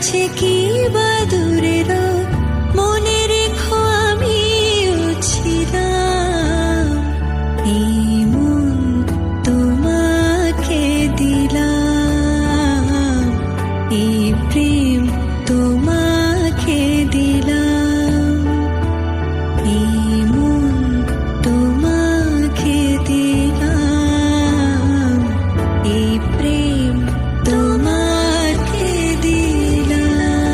আছে কি বা দূরের? মনে রেখো আমি ছিলাম এই তোমাকে দিলাম। এই প্রেম তোমার